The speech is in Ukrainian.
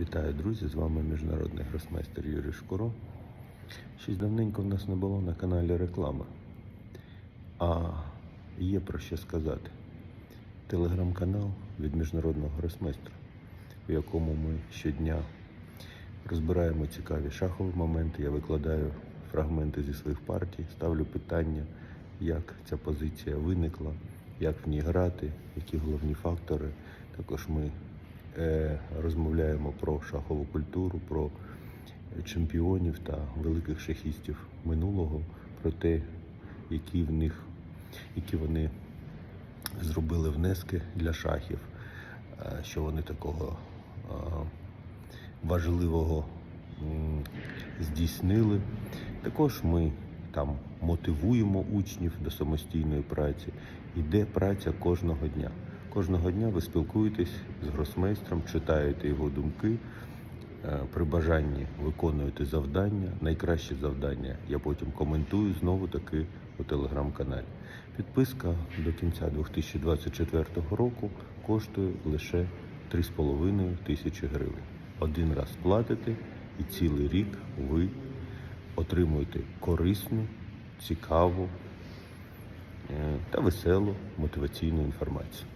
Вітаю, друзі! З вами міжнародний гросмейстер Юрій Шкуро. Щось давненько в нас не було на каналі реклами. А є про що сказати. Телеграм-канал від міжнародного гросмейстра, в якому ми щодня розбираємо цікаві шахові моменти. Я викладаю фрагменти зі своїх партій, ставлю питання, як ця позиція виникла, як в ній грати, які головні фактори. Також ми розмовляємо про шахову культуру, про чемпіонів та великих шахістів минулого, про те, які в них, які вони зробили внески для шахів, е, що вони такого е, важливого здійснили. Також ми там мотивуємо учнів до самостійної праці. Іде праця кожного дня. Кожного дня ви спілкуєтесь з гросмейстром, читаєте його думки. е, При бажанні виконуєте завдання, найкраще завдання. Я потім коментую знову таки у телеграм-каналі. Підписка до кінця 2024 року коштує лише 3,5 тисячі гривень. Один раз платите і цілий рік ви отримуєте корисну, цікаву е, та веселу мотиваційну інформацію.